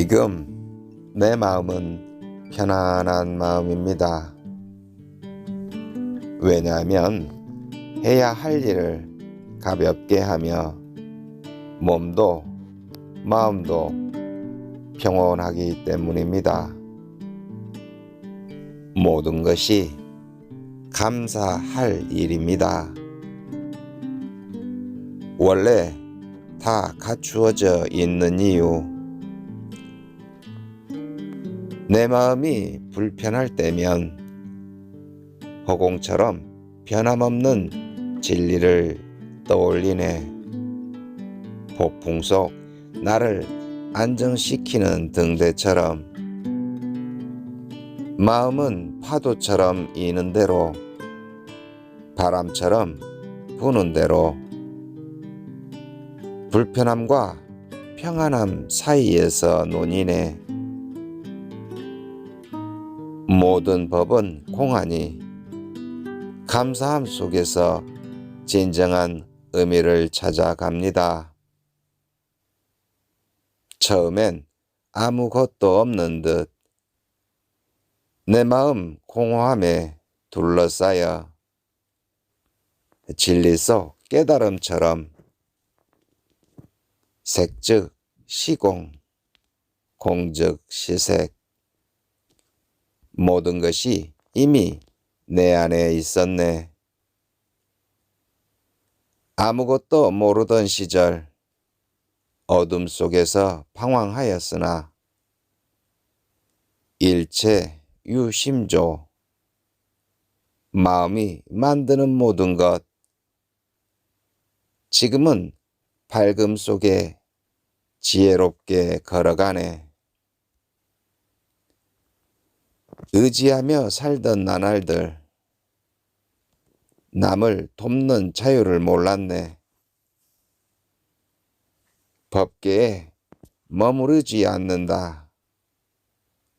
지금 내 마음은 편안한 마음입니다. 왜냐하면 해야 할 일을 가볍게 하며 몸도 마음도 평온하기 때문입니다. 모든 것이 감사할 일입니다. 원래 다 갖추어져 있는 이유. 내 마음이 불편할 때면 허공처럼 변함없는 진리를 떠올리네. 폭풍 속 나를 안정시키는 등대처럼 마음은 파도처럼 이는 대로 바람처럼 부는 대로 불편함과 평안함 사이에서 논이네. 모든 법은 공하니 감사함 속에서 진정한 의미를 찾아갑니다. 처음엔 아무것도 없는 듯 내 마음 공허함에 둘러싸여 진리 속 깨달음처럼 색즉 시공, 공즉 시색 모든 것이 이미 내 안에 있었네. 아무것도 모르던 시절 어둠 속에서 방황하였으나 일체 유심조 마음이 만드는 모든 것 지금은 밝음 속에 지혜롭게 걸어가네. 의지하며 살던 나날들 남을 돕는 자유를 몰랐네. 법계에 머무르지 않는다.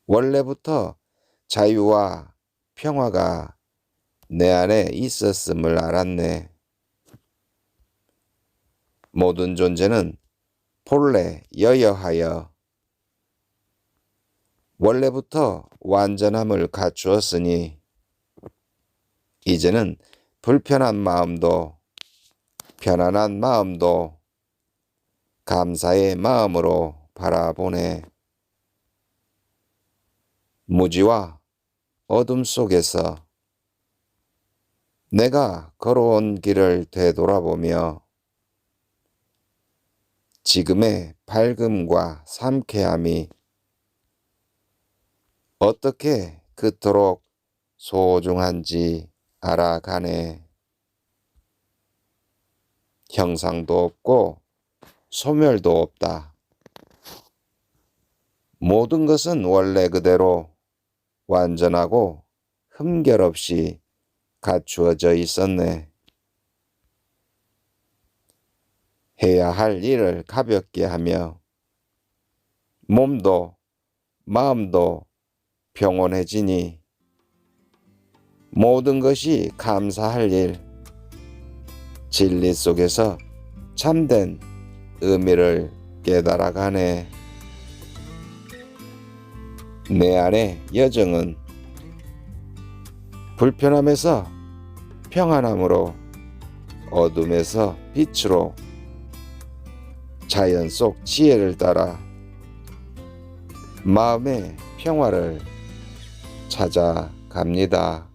원래부터 자유와 평화가 내 안에 있었음을 알았네. 모든 존재는 본래 여여하여 원래부터 완전함을 갖추었으니 이제는 불편한 마음도 편안한 마음도 감사의 마음으로 바라보네. 무지와 어둠 속에서 내가 걸어온 길을 되돌아보며 지금의 밝음과 상쾌함이 어떻게 그토록 소중한지 알아가네. 형상도 없고 소멸도 없다. 모든 것은 원래 그대로 완전하고 흠결 없이 갖추어져 있었네. 해야 할 일을 가볍게 하며 몸도 마음도 평온해지니 모든 것이 감사할 일, 진리 속에서 참된 의미를 깨달아가네. 내 안의 여정은 불편함에서 평안함으로 어둠에서 빛으로 자연 속 지혜를 따라 마음의 평화를 찾아갑니다.